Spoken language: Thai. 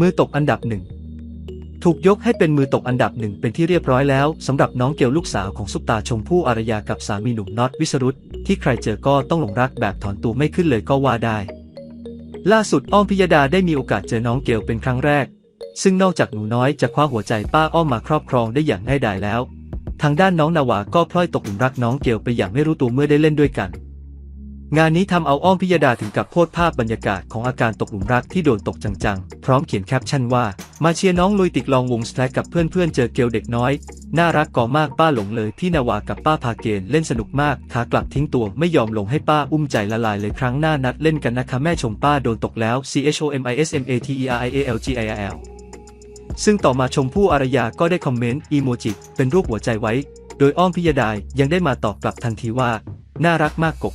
มือตกอันดับหนึ่งถูกยกให้เป็นมือตกอันดับหนึ่งเป็นที่เรียบร้อยแล้วสำหรับน้องเกลลูกสาวของซุปตาชมพู่อารยากับสามีหนุ่มน็อตวิสรุตที่ใครเจอก็ต้องหลงรักแบบถอนตัวไม่ขึ้นเลยก็ว่าได้ ล่าสุดอ้อมพิยดาได้มีโอกาสเจอน้องเกลเป็นครั้งแรก ซึ่งนอกจากหนูน้อยจะคว้าหัวใจป้าอ้อมมาครอบครองได้อย่างง่ายดายแล้ว ทางด้านน้องนาวาก็พลอยตกหลุมรักน้องเกลไปอย่างไม่รู้ตัวเมื่อได้เล่นด้วยกัน งานนี้ทำเอาอ้อมพิยดาถึงกับโพสภาพบรรยากาศของอาการตกหลุมรักที่โดนตกจังๆ พร้อมเขียนแคปชั่นว่า มาเชียร์น้องลุยติกลองวงสแลกกับเพื่อนๆเจอเกลเด็กน้อย น่ารักก่อมากป้าหลงเลยที่นาวากับป้าพาเกณเล่นสนุกมากขากลับทิ้งตัวไม่ยอมลงให้ป้าอุ้มใจละลายเลยครั้งหน้านัดเล่นกันนะคะแม่ชมป้าโดนตกแล้ว C H O M I S M A T E R I A L G I L ซึ่งต่อมาชมพู่อารยาก็ได้คอมเมนต์อีโมจิเป็นรูปหัวใจไว้ โดยอ้อมพิยดายังได้มาตอบกลับทันทีว่า น่ารักมากกบ